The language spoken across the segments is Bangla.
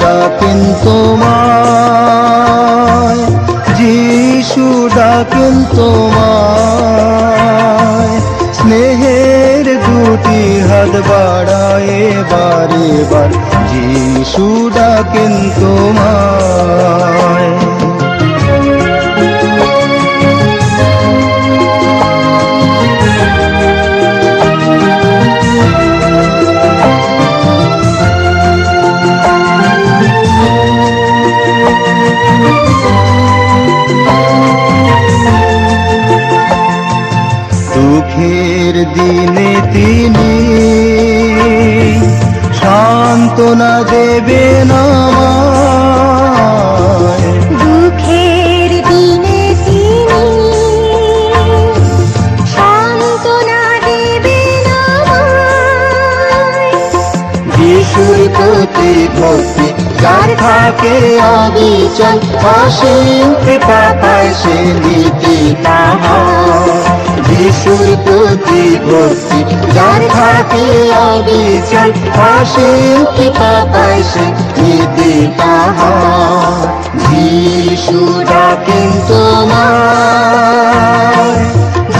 ডাকেন তোমায়? যিশু ডাকেন তোমায়? স্নেহের দুটি হাত বাড়ায় বারে বার যিশু ডাকেন তোমায়? দুঃখের দিনে তিনি সান্ত্বনা দেবেন দুঃখের দিনে তিনি সান্ত্বনা দেবেন। যিশুর প্রতি ভক্তি যার থাকে অবিচল অসীম কৃপা পায় সে নীতি তাহার যিশুর প্রতি ভক্তি যার থাকে অবিচল অসীম কৃপা পায় সে নীতি তাহার যিশু ডাকেন তোমায়,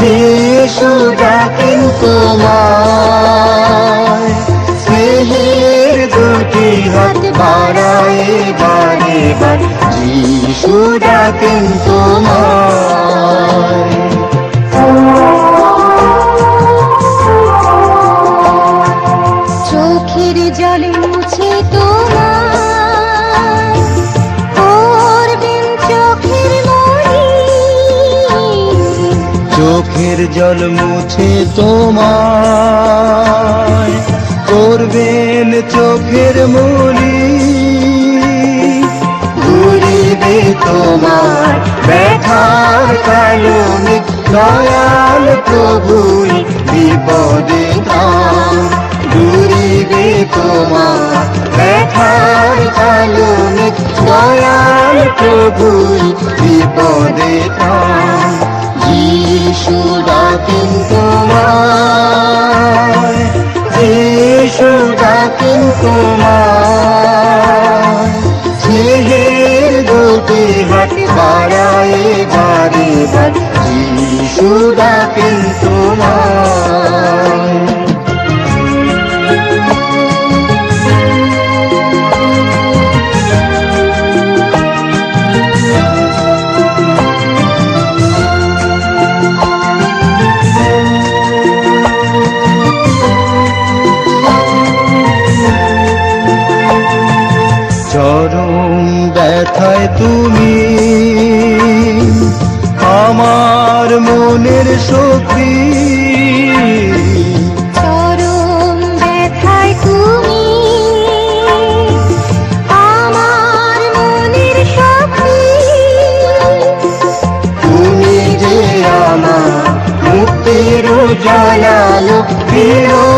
যিশু ডাকেন তোমায়। স্নেহের দুটি হাত বাড়ায় বারে বার, যিশু ডাকেন তোমায়। চোখের জল মুছে তোমায় করবেন চোখের মনি। ঘুরিবে তোমার ব্যথার কালনে দয়াল প্রভুই বিপদে ঘুরিবে তোমার ব্যথার কালনে দয়াল প্রভুই বিপদে দাম যিশু ডাকেন তোমায় যিশু ডাকেন তোমায়। ব্যথায় তুমি? আমার মনের শক্তি। আমার মনের শক্তি। তুমি যে আমার মুক্তির জানালো বিলম্বি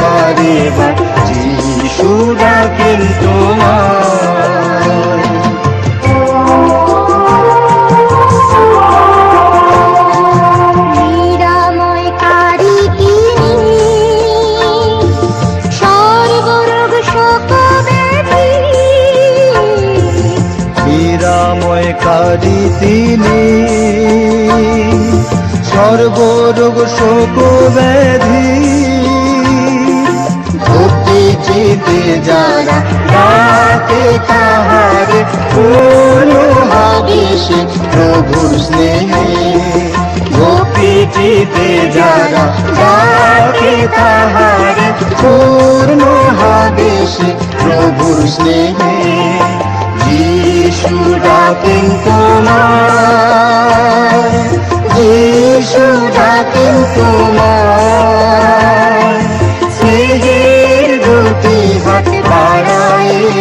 বারে বার যিশু সর্বরোগ তিনি। সর্বরোগ শোক ব্যাধি চিতে যারা ডাকে তাহারে পূর্ণ হবে সে প্রভুর স্নেহে। ভক্তি চিতে যারা ডাকে তাহারে, পূর্ণ হবে সে প্রভুর স্নেহে। যিশু ডাকেন তোমায়, যিশু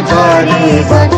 বারে বার